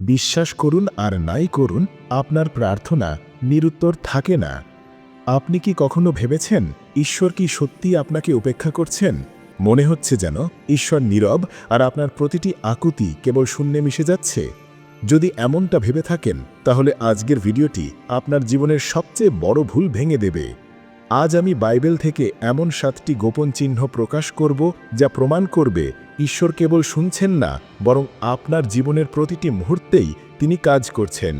বিশ্বাস করুন আর নাই করুন, আপনার প্রার্থনা নিরুত্তর থাকে না। আপনি কি কখনো ভেবেছেন ঈশ্বর কি সত্যি আপনাকে উপেক্ষা করছেন? মনে হচ্ছে যেন ঈশ্বর নীরব আর আপনার প্রতিটি আকুতি কেবল শূন্যে মিশে যাচ্ছে। যদি এমনটা ভেবে থাকেন, তাহলে আজকের ভিডিওটি আপনার জীবনের সবচেয়ে বড় ভুল ভেঙে দেবে। আজ আমি বাইবেল থেকে এমন সাতটি গোপন চিহ্ন প্রকাশ করব যা প্রমাণ করবে ঈশ্বর কেবল শুনছেন না, বরং আপনার জীবনের প্রতিটি মুহূর্তেই তিনি কাজ করছেন।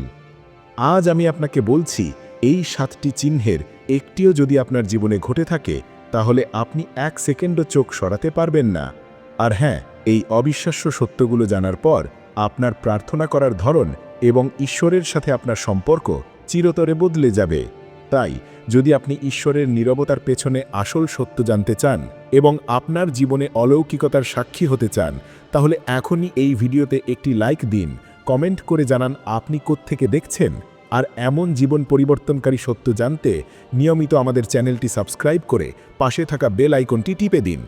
আজ আমি আপনাকে বলছি, এই সাতটি চিহ্নের একটিও যদি আপনার জীবনে ঘটে থাকে, তাহলে আপনি এক সেকেন্ডও চোখ সরাতে পারবেন না। আর হ্যাঁ এই অবিশ্বাস্য সত্যগুলো জানার পর আপনার প্রার্থনা করার ধরন এবং ঈশ্বরের সাথে আপনার সম্পর্ক চিরতরে বদলে যাবে। তাই যদি আপনি ঈশ্বরের নীরবতার পেছনে আসল সত্য জানতে চান এবং আপনার জীবনে অলৌকিকতার সাক্ষী হতে চান, তাহলে এখনই এই ভিডিওতে একটি লাইক দিন, কমেন্ট করে জানান আপনি কোত্থেকে দেখছেন, আর এমন জীবন পরিবর্তনকারী সত্য জানতে নিয়মিত আমাদের চ্যানেলটি সাবস্ক্রাইব করে পাশে থাকা বেল আইকনটি টিপে দিন।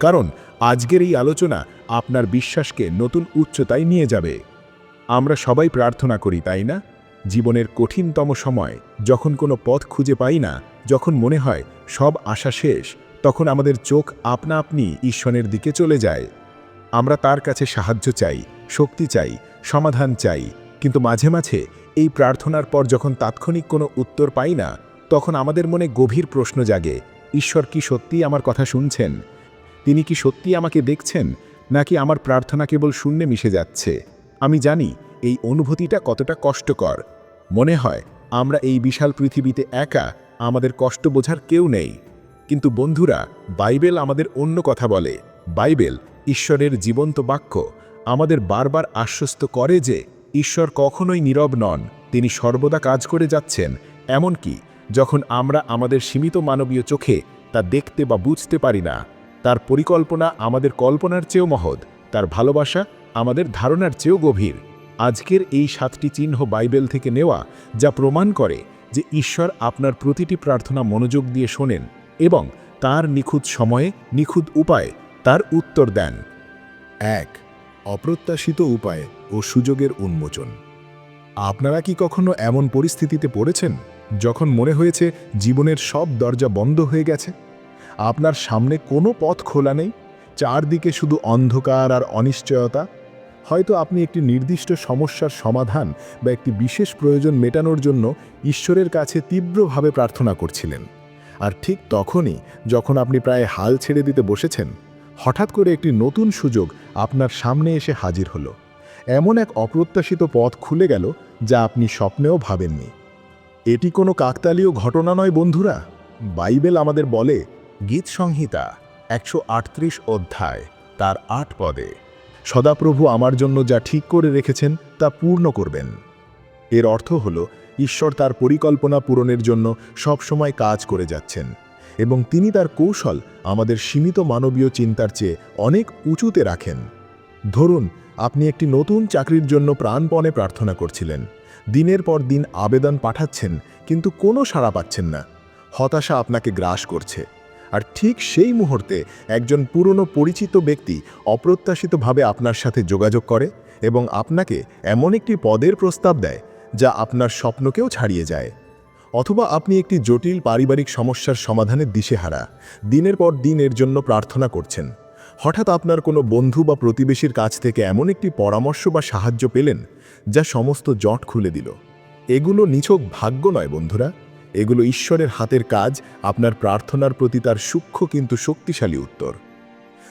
কারণ আজকের এই আলোচনা আপনার বিশ্বাসকে নতুন উচ্চতায় নিয়ে যাবে। আমরা সবাই প্রার্থনা করি, তাই না? জীবনের কঠিনতম সময়, যখন কোনো পথ খুঁজে পাই না, যখন মনে হয় সব আশা শেষ, তখন আমাদের চোখ আপনা আপনি ঈশ্বরের দিকে চলে যায়। আমরা তার কাছে সাহায্য চাই, শক্তি চাই, সমাধান চাই, কিন্তু মাঝে মাঝে এই প্রার্থনার পর যখন তাৎক্ষণিক কোনো উত্তর পাই না, তখন আমাদের মনে গভীর প্রশ্ন জাগে, ঈশ্বর কি সত্যিই আমার কথা শুনছেন? তিনি কি সত্যি আমাকে দেখছেন? নাকি আমার প্রার্থনা কেবল শূন্যে মিশে যাচ্ছে? আমি জানি এই অনুভূতিটা কতটা কষ্টকর। মনে হয়, আমরা এই বিশাল পৃথিবীতে একা, আমাদের কষ্ট বোঝার কেউ নেই। কিন্তু বন্ধুরা, বাইবেল আমাদের অন্য কথা বলে। বাইবেল, ঈশ্বরের জীবন্ত বাক্য, আমাদের বারবার আশ্বস্ত করে যে, ঈশ্বর কখনোই নীরব নন, তিনি সর্বদা কাজ করে যাচ্ছেন, এমনকি যখন আমরা আমাদের সীমিত মানবীয় চোখে তা দেখতে বা বুঝতে পারি না, তার পরিকল্পনা আমাদের কল্পনার চেয়েও মহৎ, তার ভালোবাসা আমাদের ধারণার চেয়েও গভীর। আজকের এই সাতটি চিহ্ন বাইবেল থেকে নেওয়া যা প্রমাণ করে যে ঈশ্বর আপনার প্রতিটি প্রার্থনা মনোযোগ দিয়ে শোনেন এবং তার নিখুঁত সময়ে নিখুঁত উপায়ে তার উত্তর দেন। এক, অপ্রত্যাশিত উপায় ও সুযোগের উন্মোচন। আপনারা কি কখনো এমন পরিস্থিতিতে পড়েছেন যখন মনে হয়েছে জীবনের সব দরজা বন্ধ হয়ে গেছে? আপনার সামনে কোনো পথ খোলা নেই? চারদিকে শুধু অন্ধকার আর অনিশ্চয়তা? হয়তো আপনি একটি নির্দিষ্ট সমস্যার সমাধান বা একটি বিশেষ প্রয়োজন মেটানোর জন্য ঈশ্বরের কাছে তীব্রভাবে প্রার্থনা করছিলেন। আর ঠিক তখনই যখন আপনি প্রায় হাল ছেড়ে দিতে বসেছেন, হঠাৎ করে একটি নতুন সুযোগ আপনার সামনে এসে হাজির হলো। এমন এক অপ্রত্যাশিত পথ খুলে গেল যা আপনি স্বপ্নেও ভাবেননি। এটি কোনো কাকতালীয় ঘটনা নয়, বন্ধুরা। বাইবেল আমাদের বলে, গীত সংহিতা একশো আটত্রিশ অধ্যায়, তার আট পদে। সদাপ্রভু আমার জন্য যা ঠিক করে রেখেছেন তা পূর্ণ করবেন। এর অর্থ হল, ঈশ্বর তার পরিকল্পনা পূরণের জন্য সবসময় কাজ করে যাচ্ছেন এবং তিনি তার কৌশল আমাদের সীমিত মানবীয় চিন্তার চেয়ে অনেক উঁচুতে রাখেন। ধরুন, আপনি একটি নতুন চাকরির জন্য প্রাণপণে প্রার্থনা করছিলেন, দিনের পর দিন আবেদন পাঠাচ্ছেন, কিন্তু কোনো সাড়া পাচ্ছেন না। হতাশা আপনাকে গ্রাস করছে। আর ঠিক সেই মুহূর্তে একজন পুরনো পরিচিত ব্যক্তি অপ্রত্যাশিতভাবে আপনার সাথে যোগাযোগ করে এবং আপনাকে এমন একটি পদের প্রস্তাব দেয় যা আপনার স্বপ্নকেও ছাড়িয়ে যায়। অথবা আপনি একটি জটিল পারিবারিক সমস্যার সমাধানের দিশেহারা, দিনের পর দিন এর জন্য প্রার্থনা করছেন। হঠাৎ আপনার কোনো বন্ধু বা প্রতিবেশীর কাছ থেকে এমন একটি পরামর্শ বা সাহায্য পেলেন যা সমস্ত জট খুলে দিল। এগুলো নিছক ভাগ্য নয়, বন্ধুরা। এগুলো ঈশ্বরের হাতের কাজ, আপনার প্রার্থনার প্রতি তার সূক্ষ্ম কিন্তু শক্তিশালী উত্তর।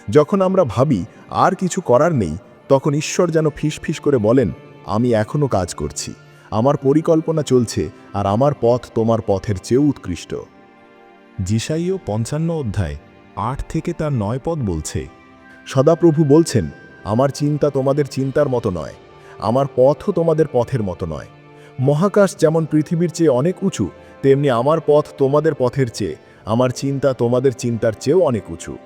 যখন আমরা ভাবি, আর কিছু করার নেই, তখন ঈশ্বর যেন ফিস করে বলেন, আমি এখনও কাজ করছি। আমার পরিকল্পনা চলছে, আর আমার পথ তোমার পথের চেয়েও উৎকৃষ্ট। জিসাইও পঞ্চান্ন অধ্যায়, আট থেকে তার নয় পদ বলছে, সদাপ্রভু বলছেন, আমার চিন্তা তোমাদের চিন্তার মতো নয়, আমার পথও তোমাদের পথের মতো নয়। মহাকাশ যেমন পৃথিবীর চেয়ে অনেক উঁচু তেমনি আমার পথ তোমাদের পথের চেয়ে, আমার চিন্তা তোমাদের চিন্তার চেয়েও অনেক উঁচু।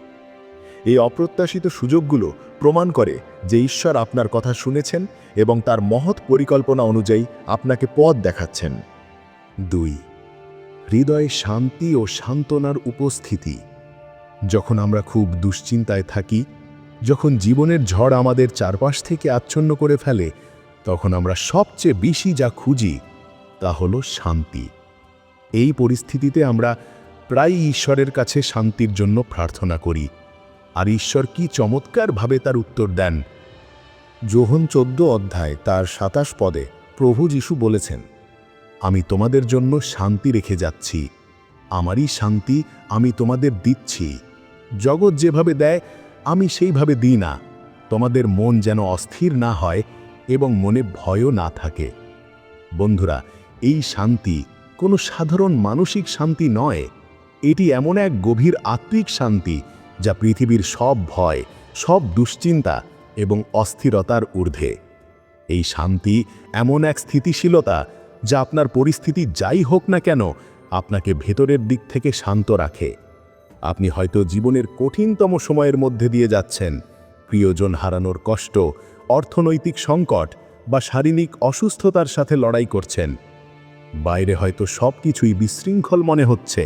এই অপ্রত্যাশিত সুযোগগুলো প্রমাণ করে যে ঈশ্বর আপনার কথা শুনেছেন এবং তার মহৎ পরিকল্পনা অনুযায়ী আপনাকে পথ দেখাচ্ছেন। দুই, হৃদয়ে শান্তি ও সান্ত্বনার উপস্থিতি। যখন আমরা খুব দুশ্চিন্তায় থাকি, যখন জীবনের ঝড় আমাদের চারপাশ থেকে আচ্ছন্ন করে ফেলে, তখন আমরা সবচেয়ে বেশি যা খুঁজি তা হলো শান্তি। এই পরিস্থিতিতে আমরা প্রায়ই ঈশ্বরের কাছে শান্তির জন্য প্রার্থনা করি। আর ঈশ্বর কি চমৎকারভাবে তার উত্তর দেন। যোহন চোদ্দ অধ্যায়, তার সাতাশ পদে প্রভু যিশু বলেছেন, আমি তোমাদের জন্য শান্তি রেখে যাচ্ছি। আমারই শান্তি আমি তোমাদের দিচ্ছি। জগৎ যেভাবে দেয়, আমি সেইভাবে দিই না। তোমাদের মন যেন অস্থির না হয় এবং মনে ভয়ও না থাকে। বন্ধুরা, এই শান্তি কোনো সাধারণ মানসিক শান্তি নয়। এটি এমন এক গভীর আত্মিক শান্তি যা পৃথিবীর সব ভয়, সব দুশ্চিন্তা এবং অস্থিরতার ঊর্ধ্বে। এই শান্তি এমন এক স্থিতিশীলতা যা আপনার পরিস্থিতি যাই হোক না কেন আপনাকে ভেতরের দিক থেকে শান্ত রাখে। আপনি হয়তো জীবনের কঠিনতম সময়ের মধ্যে দিয়ে যাচ্ছেন। প্রিয়জন হারানোর কষ্ট, অর্থনৈতিক সংকট বা শারীরিক অসুস্থতার সাথে লড়াই করছেন। বাইরে হয়তো সব কিছুই বিশৃঙ্খল মনে হচ্ছে,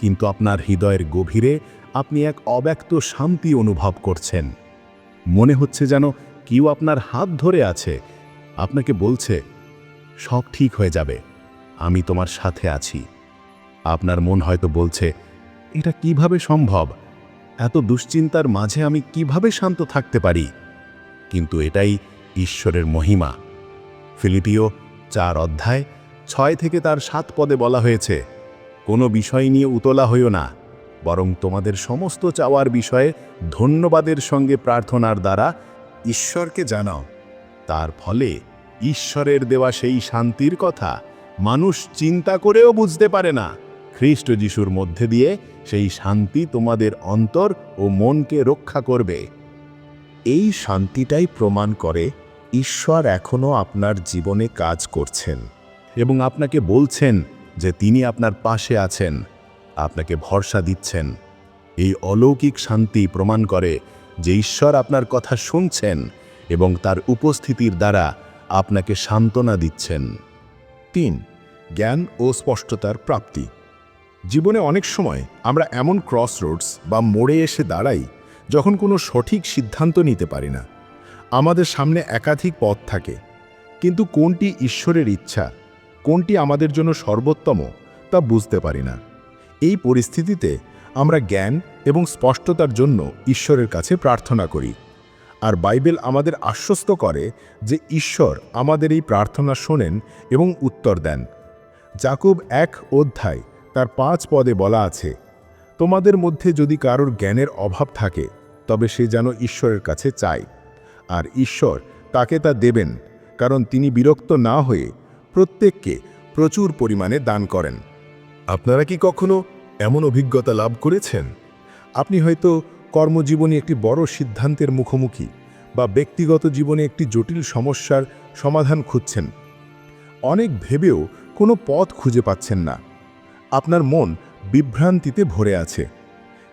কিন্তু আপনার হৃদয়ের গভীরে আপনি এক অব্যক্ত শান্তি অনুভব করছেন। মনে হচ্ছে যেন কেউ আপনার হাত ধরে আছে। আপনাকে বলছে, সব ঠিক হয়ে যাবে, আমি তোমার সাথে আছি। আপনার মন হয়তো বলছে, এটা কীভাবে সম্ভব? এত দুশ্চিন্তার মাঝে আমি কীভাবে শান্ত থাকতে পারি? কিন্তু এটাই ঈশ্বরের মহিমা। ফিলিপিও চার অধ্যায় ছয় থেকে তার সাত পদে বলা হয়েছে, কোনো বিষয় নিয়ে উতলা হইও না, বরং তোমাদের সমস্ত চাওয়ার বিষয়ে ধন্যবাদের সঙ্গে প্রার্থনার দ্বারা ঈশ্বরকে জানাও। তার ফলে ঈশ্বরের দেওয়া সেই শান্তির কথা মানুষ চিন্তা করেও বুঝতে পারে না। খ্রিস্ট যিশুর মধ্যে দিয়ে সেই শান্তি তোমাদের অন্তর ও মনকে রক্ষা করবে। এই শান্তিটাই প্রমাণ করে ঈশ্বর এখনও আপনার জীবনে কাজ করছেন। এবং আপনাকে বলছেন যে তিনি আপনার পাশে আছেন। আপনাকে ভরসা দিচ্ছেন। এই অলৌকিক শান্তি প্রমাণ করে যে ঈশ্বর আপনার কথা শুনছেন এবং তার উপস্থিতির দ্বারা আপনাকে সান্ত্বনা দিচ্ছেন। তিন, জ্ঞান ও স্পষ্টতার প্রাপ্তি। জীবনে অনেক সময় আমরা এমন ক্রস রোডস বা মোড়ে এসে দাঁড়াই যখন কোনো সঠিক সিদ্ধান্ত নিতে পারি না। আমাদের সামনে একাধিক পথ থাকে, কিন্তু কোনটি ঈশ্বরের ইচ্ছা কোনটি আমাদের জন্য সর্বোত্তম, তা বুঝতে পারি না। এই পরিস্থিতিতে আমরা জ্ঞান এবং স্পষ্টতার জন্য ঈশ্বরের কাছে প্রার্থনা করি। আর বাইবেল আমাদের আশ্বস্ত করে যে ঈশ্বর আমাদের এই প্রার্থনা শোনেন এবং উত্তর দেন। জাকুব এক অধ্যায়, তার পাঁচ পদে বলা আছে, তোমাদের মধ্যে যদি কারোর জ্ঞানের অভাব থাকে, তবে সে যেন ঈশ্বরের কাছে চায়। আর ঈশ্বর তাকে তা দেবেন, কারণ তিনি বিরক্ত না হয়ে প্রত্যেককে প্রচুর পরিমাণে দান করেন। আপনারা কি কখনো এমন অভিজ্ঞতা লাভ করেছেন? আপনি হয়তো কর্মজীবনে একটি বড় সিদ্ধান্তের মুখোমুখি বা ব্যক্তিগত জীবনে একটি জটিল সমস্যার সমাধান খুঁজছেন। অনেক ভেবেও কোনো পথ খুঁজে পাচ্ছেন না। আপনার মন বিভ্রান্তিতে ভরে আছে।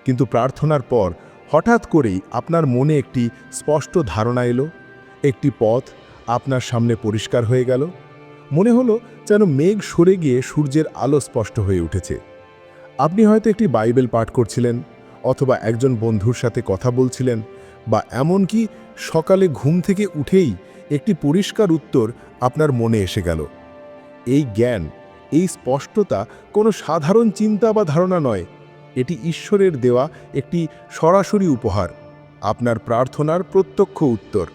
কিন্তু প্রার্থনার পর হঠাৎ করেই আপনার মনে একটি স্পষ্ট ধারণা এলো, একটি পথ আপনার সামনে পরিষ্কার হয়ে গেল। মনে হলো যেন মেঘ সরে গিয়ে সূর্যের আলো স্পষ্ট হয়ে উঠেছে। আপনি হয়তো একটি বাইবেল পাঠ করছিলেন, অথবা একজন বন্ধুর সাথে কথা বলছিলেন, বা এমনকি সকালে ঘুম থেকে উঠেই একটি পরিষ্কার উত্তর আপনার মনে এসে গেল। এই জ্ঞান, এই স্পষ্টতা কোনো সাধারণ চিন্তা বা ধারণা নয়। এটি ঈশ্বরের দেওয়া একটি সরাসরি উপহার, আপনার প্রার্থনার প্রত্যক্ষ উত্তর।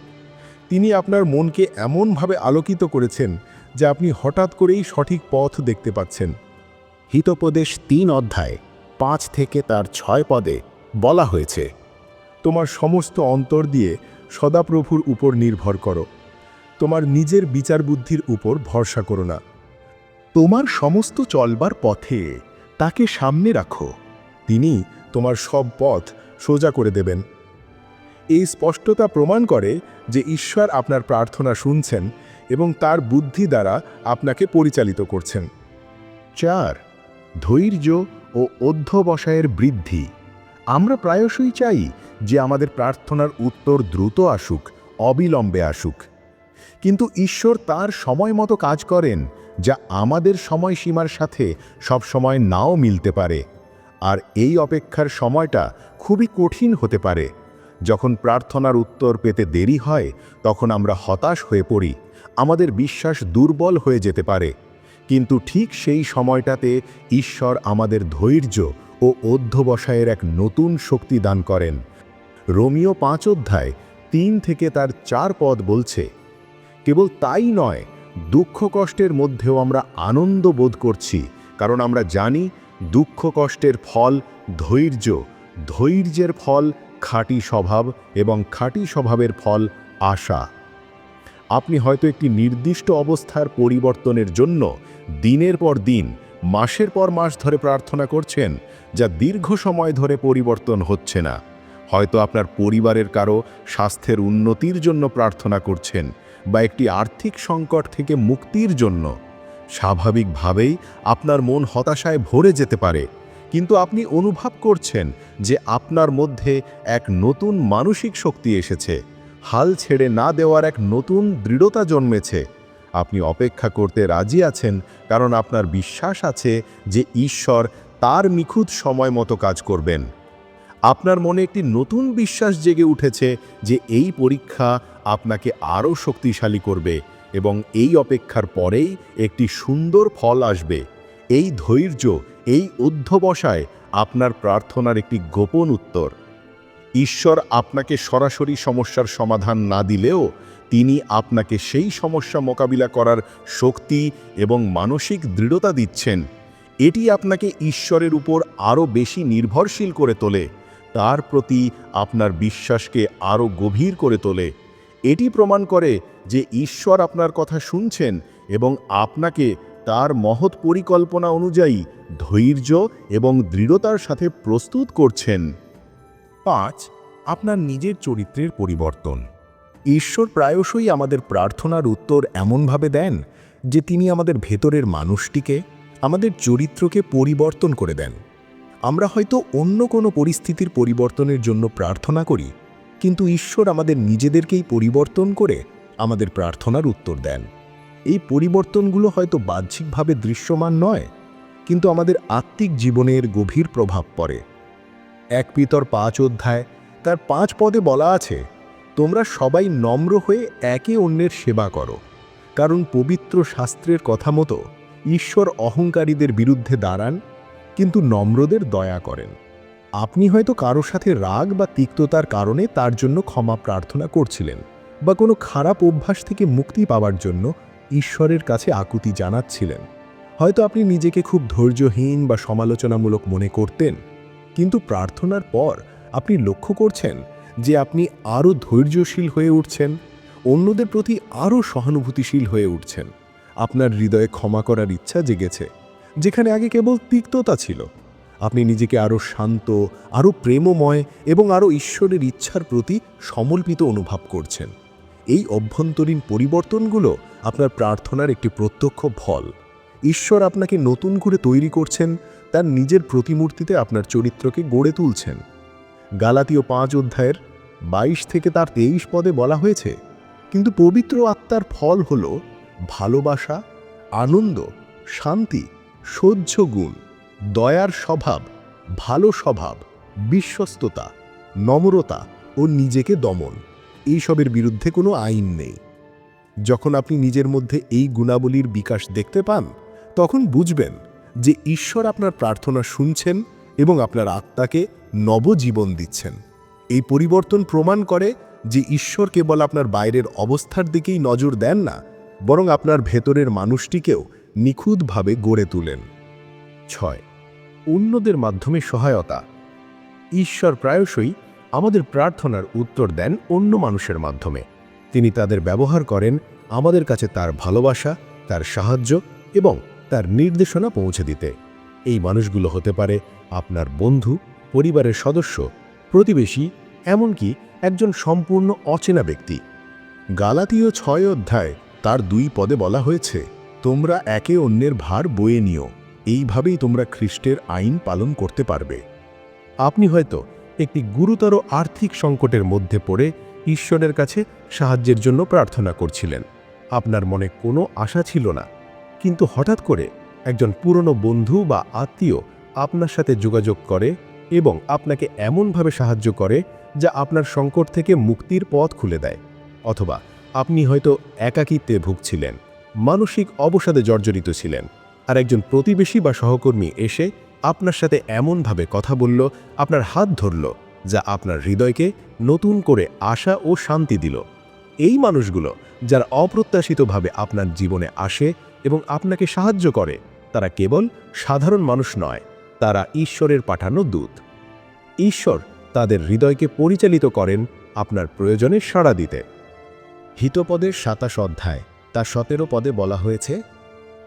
তিনি আপনার মনকে এমনভাবে আলোকিত করেছেন যে আপনি হঠাৎ করেই সঠিক পথ দেখতে পাচ্ছেন। হিতোপদেশ তিন অধ্যায়, পাঁচ থেকে তার ছয় পদে বলা হয়েছে, তোমার সমস্ত অন্তর দিয়ে সদাপ্রভুর উপর নির্ভর করো। তোমার নিজের বিচার বুদ্ধির উপর ভরসা করো না। তোমার সমস্ত চলবার পথে তাকে সামনে রাখো। তিনি তোমার সব পথ সোজা করে দেবেন। এই স্পষ্টতা প্রমাণ করে যে ঈশ্বর আপনার প্রার্থনা শুনছেন এবং তার বুদ্ধি দ্বারা আপনাকে পরিচালিত করছেন। চার, ধৈর্য ও অধ্যবসায়ের বৃদ্ধি। আমরা প্রায়শই চাই যে আমাদের প্রার্থনার উত্তর দ্রুত আসুক, অবিলম্বে আসুক। কিন্তু ঈশ্বর তার সময় মতো কাজ করেন, যা আমাদের সময়সীমার সাথে সবসময় নাও মিলতে পারে। আর এই অপেক্ষার সময়টা খুবই কঠিন হতে পারে। যখন প্রার্থনার উত্তর পেতে দেরি হয়, তখন আমরা হতাশ হয়ে পড়ি। আমাদের বিশ্বাস দুর্বল হয়ে যেতে পারে। কিন্তু ঠিক সেই সময়টাতে ঈশ্বর আমাদের ধৈর্য ও অধ্যবসায়ের এক নতুন শক্তি দান করেন। রোমিও পাঁচ অধ্যায় তিন থেকে তার চার পদ বলছে, কেবল তাই নয়, দুঃখ কষ্টের মধ্যেও আমরা আনন্দ বোধ করছি, কারণ আমরা জানি দুঃখ কষ্টের ফল ধৈর্য, ধৈর্যের ফল খাঁটি স্বভাব এবং খাঁটি স্বভাবের ফল আশা। আপনি হয়তো একটি নির্দিষ্ট অবস্থার পরিবর্তনের জন্য দিনের পর দিন, মাসের পর মাস ধরে প্রার্থনা করছেন, যা দীর্ঘ সময় ধরে পরিবর্তন হচ্ছে না। হয়তো আপনার পরিবারের কারও স্বাস্থ্যের উন্নতির জন্য প্রার্থনা করছেন বা একটি আর্থিক সংকট থেকে মুক্তির জন্য। স্বাভাবিকভাবেই আপনার মন হতাশায় ভরে যেতে পারে। কিন্তু আপনি অনুভব করছেন যে আপনার মধ্যে এক নতুন মানসিক শক্তি এসেছে। হাল ছেড়ে না দেওয়ার এক নতুন দৃঢ়তা জন্মেছে। আপনি অপেক্ষা করতে রাজি আছেন, কারণ আপনার বিশ্বাস আছে যে ঈশ্বর তার নিখুঁত সময় মতো কাজ করবেন। আপনার মনে একটি নতুন বিশ্বাস জেগে উঠেছে যে এই পরীক্ষা আপনাকে আরও শক্তিশালী করবে এবং এই অপেক্ষার পরেই একটি সুন্দর ফল আসবে। এই ধৈর্য, এই অধ্যবসায় আপনার প্রার্থনার একটি গোপন উত্তর। ঈশ্বর আপনাকে সরাসরি সমস্যার সমাধান না দিলেও তিনি আপনাকে সেই সমস্যা মোকাবিলা করার শক্তি এবং মানসিক দৃঢ়তা দিচ্ছেন। এটি আপনাকে ঈশ্বরের উপর আরও বেশি নির্ভরশীল করে তোলে, তার প্রতি আপনার বিশ্বাসকে আরও গভীর করে তোলে। এটি প্রমাণ করে যে ঈশ্বর আপনার কথা শুনছেন এবং আপনাকে তার মহৎ পরিকল্পনা অনুযায়ী ধৈর্য এবং দৃঢ়তার সাথে প্রস্তুত করছেন। পাঁচ, আপনার নিজের চরিত্রের পরিবর্তন। ঈশ্বর প্রায়শই আমাদের প্রার্থনার উত্তর এমনভাবে দেন যে তিনি আমাদের ভেতরের মানুষটিকে, আমাদের চরিত্রকে পরিবর্তন করে দেন। আমরা হয়তো অন্য কোনো পরিস্থিতির পরিবর্তনের জন্য প্রার্থনা করি, কিন্তু ঈশ্বর আমাদের নিজেদেরকেই পরিবর্তন করে আমাদের প্রার্থনার উত্তর দেন। এই পরিবর্তনগুলো হয়তো বাহ্যিকভাবে দৃশ্যমান নয়, কিন্তু আমাদের আত্মিক জীবনের গভীর প্রভাব পড়ে। এক পিতর পাঁচ অধ্যায়, তার পাঁচ পদে বলা আছে, তোমরা সবাই নম্র হয়ে একে অন্যের সেবা করো, কারণ পবিত্র শাস্ত্রের কথা মতো ঈশ্বর অহংকারীদের বিরুদ্ধে দাঁড়ান, কিন্তু নম্রদের দয়া করেন। আপনি হয়তো কারও সাথে রাগ বা তিক্ততার কারণে তার জন্য ক্ষমা প্রার্থনা করছিলেন, বা কোনো খারাপ অভ্যাস থেকে মুক্তি পাওয়ার জন্য ঈশ্বরের কাছে আকুতি জানাচ্ছিলেন। হয়তো আপনি নিজেকে খুব ধৈর্যহীন বা সমালোচনামূলক মনে করতেন কিন্তু প্রার্থনার পর আপনি লক্ষ্য করছেন যে আপনি আরও ধৈর্যশীল হয়ে উঠছেন, অন্যদের প্রতি আরও সহানুভূতিশীল হয়ে উঠছেন। আপনার হৃদয়ে ক্ষমা করার ইচ্ছা জেগেছে, যেখানে আগে কেবল তিক্ততা ছিল। আপনি নিজেকে আরও শান্ত, আরও প্রেমময় এবং আরও ঈশ্বরের ইচ্ছার প্রতি সমর্পিত অনুভব করছেন। এই অভ্যন্তরীণ পরিবর্তনগুলো আপনার প্রার্থনার একটি প্রত্যক্ষ ফল। ঈশ্বর আপনাকে নতুন করে তৈরি করছেন তার নিজের প্রতিমূর্তিতে আপনার চরিত্রকে গড়ে তুলছেন। গালাতীয় পাঁচ অধ্যায়ের বাইশ থেকে তার তেইশ পদে বলা হয়েছে, কিন্তু পবিত্র আত্মার ফল হল ভালোবাসা, আনন্দ, শান্তি, সহ্য গুণ, দয়ার স্বভাব, ভালো স্বভাব, বিশ্বস্ততা, নম্রতা ও নিজেকে দমন। এইসবের বিরুদ্ধে কোনো আইন নেই। যখন আপনি নিজের মধ্যে এই গুণাবলীর বিকাশ দেখতে পান, তখন বুঝবেন যে ঈশ্বর আপনার প্রার্থনা শুনছেন এবং আপনার আত্মাকে নবজীবন দিচ্ছেন। এই পরিবর্তন প্রমাণ করে যে ঈশ্বর কেবল আপনার বাইরের অবস্থার দিকেই নজর দেন না, বরং আপনার ভেতরের মানুষটিকেও নিখুঁতভাবে গড়ে তুলেন। ছয়, অন্যদের মাধ্যমে সহায়তা। ঈশ্বর প্রায়শই আমাদের প্রার্থনার উত্তর দেন অন্য মানুষের মাধ্যমে। তিনি তাদের ব্যবহার করেন আমাদের কাছে তার ভালোবাসা, তার সাহায্য এবং তার নির্দেশনা পৌঁছে দিতে। এই মানুষগুলো হতে পারে আপনার বন্ধু, পরিবারের সদস্য, প্রতিবেশী, এমনকি একজন সম্পূর্ণ অচেনা ব্যক্তি। গালাতীয় ছয় অধ্যায় তার দুই পদে বলা হয়েছে, তোমরা একে অন্যের ভার বয়ে নিও। এইভাবেই তোমরা খ্রিস্টের আইন পালন করতে পারবে। আপনি হয়তো একটি গুরুতর আর্থিক সংকটের মধ্যে পড়ে ঈশ্বরের কাছে সাহায্যের জন্য প্রার্থনা করছিলেন। আপনার মনে কোনো আশা ছিল না। কিন্তু হঠাৎ করে একজন পুরনো বন্ধু বা আত্মীয় আপনার সাথে যোগাযোগ করে এবং আপনাকে এমনভাবে সাহায্য করে যা আপনার সংকট থেকে মুক্তির পথ খুলে দেয়। অথবা আপনি হয়তো একাকিত্বে ভুগছিলেন, মানসিক অবসাদে জর্জরিত ছিলেন আর একজন প্রতিবেশী বা সহকর্মী এসে আপনার সাথে এমনভাবে কথা বলল, আপনার হাত ধরল যা আপনার হৃদয়কে নতুন করে আশা ও শান্তি দিল। এই মানুষগুলো যারা অপ্রত্যাশিতভাবে আপনার জীবনে আসে এবং আপনাকে সাহায্য করে। তারা কেবল সাধারণ মানুষ নয়, তারা ঈশ্বরের পাঠানো দূত। ঈশ্বর তাদের হৃদয়কে পরিচালিত করেন আপনার প্রয়োজনে সাড়া দিতে। হিতপদের সাতাশ অধ্যায় তার সতেরো পদে বলা হয়েছে,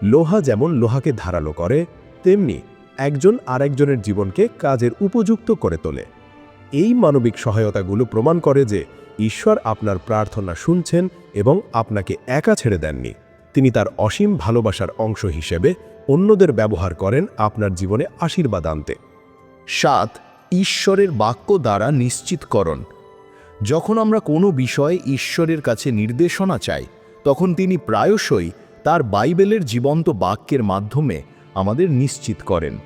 লোহা যেমন লোহাকে ধারালো করে, তেমনি একজন আরেকজনের জীবনকে কাজের উপযুক্ত করে তোলে। এই মানবিক সহায়তাগুলো প্রমাণ করে যে ঈশ্বর আপনার প্রার্থনা শুনছেন এবং আপনাকে একা ছেড়ে দেননি। তিনি তার অসীম ভালোবাসার অংশ হিসেবে অন্যদের ব্যবহার করেন আপনার জীবনে আশীর্বাদ আনতে। সাত, ঈশ্বরের বাক্য দ্বারা নিশ্চিতকরণ। যখন আমরা কোনো বিষয়ে ঈশ্বরের কাছে নির্দেশনা চাই, তখন তিনি প্রায়শই তার বাইবেলের জীবন্ত বাক্যের মাধ্যমে আমাদের নিশ্চিত করেন।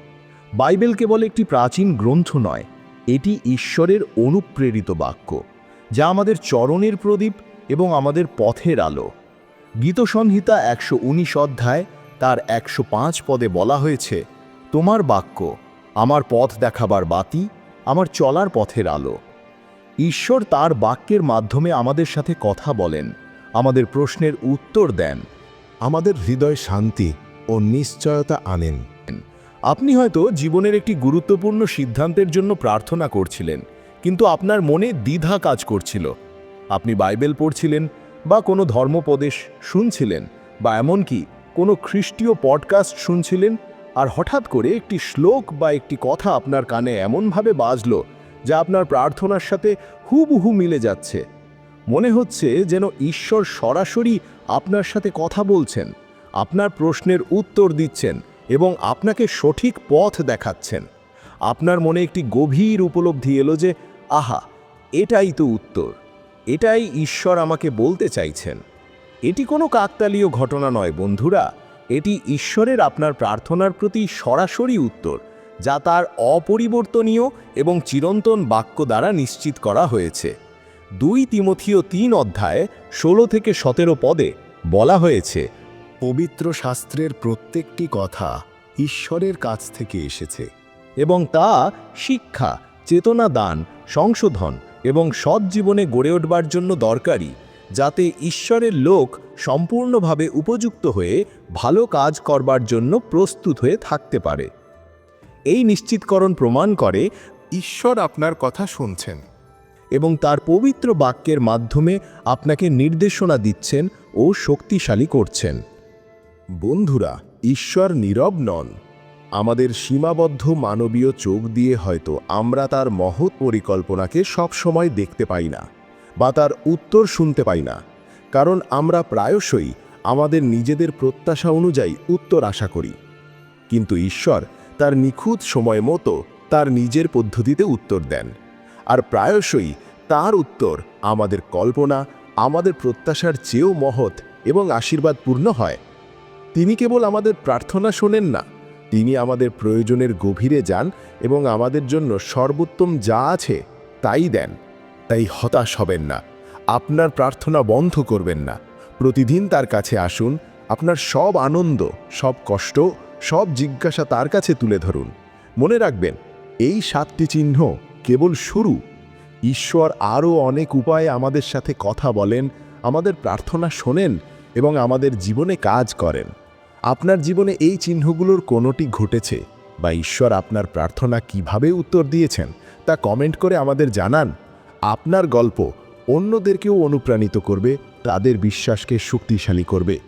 বাইবেল কেবল একটি প্রাচীন গ্রন্থ নয়, এটি ঈশ্বরের অনুপ্রেরিত বাক্য, যা আমাদের চরণের প্রদীপ এবং আমাদের পথের আলো। গীতসংহিতা একশো উনিশ অধ্যায়, তার একশো পাঁচ পদে বলা হয়েছে, তোমার বাক্য, আমার পথ দেখাবার বাতি, আমার চলার পথের আলো। ঈশ্বর তার বাক্যের মাধ্যমে আমাদের সাথে কথা বলেন, আমাদের প্রশ্নের উত্তর দেন, আমাদের হৃদয় শান্তি ও নিশ্চয়তা আনেন। আপনি হয়তো জীবনের একটি গুরুত্বপূর্ণ সিদ্ধান্তের জন্য প্রার্থনা করছিলেন, কিন্তু আপনার মনে দ্বিধা কাজ করছিল। আপনি বাইবেল পড়ছিলেন বা কোনো ধর্মোপদেশ শুনছিলেন বা এমনকি কোনো খ্রিস্টীয় পডকাস্ট শুনছিলেন? আর হঠাৎ করে একটি শ্লোক বা একটি কথা আপনার কানে এমনভাবে বাজল যা আপনার প্রার্থনার সাথে হুবহু মিলে যাচ্ছে। মনে হচ্ছে যেন ঈশ্বর সরাসরি আপনার সাথে কথা বলছেন, আপনার প্রশ্নের উত্তর দিচ্ছেন এবং আপনাকে সঠিক পথ দেখাচ্ছেন। আপনার মনে একটি গভীর উপলব্ধি এলো যে, আহা, এটাই তো উত্তর। এটাই ঈশ্বর আমাকে বলতে চাইছেন। এটি কোনো কাকতালীয় ঘটনা নয়, বন্ধুরা। এটি ঈশ্বরের আপনার প্রার্থনার প্রতি সরাসরি উত্তর, যা তার অপরিবর্তনীয় এবং চিরন্তন বাক্য দ্বারা নিশ্চিত করা হয়েছে। দুই তিমথীয় তিন অধ্যায়ে ষোলো থেকে সতেরো পদে বলা হয়েছে, পবিত্র শাস্ত্রের প্রত্যেকটি কথা ঈশ্বরের কাছ থেকে এসেছে এবং তা শিক্ষা, চেতনা দান, সংশোধন এবং সৎ জীবনে গড়ে উঠবার জন্য দরকারি, যাতে ঈশ্বরের লোক সম্পূর্ণভাবে উপযুক্ত হয়ে ভালো কাজ করবার জন্য প্রস্তুত হয়ে থাকতে পারে। এই নিশ্চিতকরণ প্রমাণ করে ঈশ্বর আপনার কথা শুনছেন এবং তার পবিত্র বাক্যের মাধ্যমে আপনাকে নির্দেশনা দিচ্ছেন ও শক্তিশালী করছেন। বন্ধুরা, ঈশ্বর নীরব নন। আমাদের সীমাবদ্ধ মানবীয় চোখ দিয়ে হয়তো আমরা তার মহৎ পরিকল্পনাকে সবসময় দেখতে পাই না, বা তার উত্তর শুনতে পাই না, কারণ আমরা প্রায়শই আমাদের নিজেদের প্রত্যাশা অনুযায়ী উত্তর আশা করি। কিন্তু ঈশ্বর তার নিখুঁত সময় মতো তার নিজের পদ্ধতিতে উত্তর দেন, আর প্রায়শই তার উত্তর আমাদের কল্পনা, আমাদের প্রত্যাশার চেয়েও মহৎ এবং আশীর্বাদপূর্ণ হয়। তিনি কেবল আমাদের প্রার্থনা শোনেন না তিনি আমাদের প্রয়োজনের গভীরে যান এবং আমাদের জন্য সর্বোত্তম যা আছে তাই দেন। তাই হতাশ হবেন না। আপনার প্রার্থনা বন্ধ করবেন না। প্রতিদিন তার কাছে আসুন। আপনার সব আনন্দ, সব কষ্ট, সব জিজ্ঞাসা তার কাছে তুলে ধরুন। মনে রাখবেন, এই সাতটি চিহ্ন কেবল শুরু। ঈশ্বর আরও অনেক উপায়ে আমাদের সাথে কথা বলেন, আমাদের প্রার্থনা শোনেন এবং আমাদের জীবনে কাজ করেন। আপনার জীবনে এই চিহ্নগুলোর কোনোটি ঘটেছে বা ঈশ্বর আপনার প্রার্থনা কীভাবে উত্তর দিয়েছেন তা কমেন্ট করে আমাদের জানান। আপনার গল্প অন্যদেরকেও অনুপ্রাণিত করবে, তাদের বিশ্বাসকে শক্তিশালী করবে।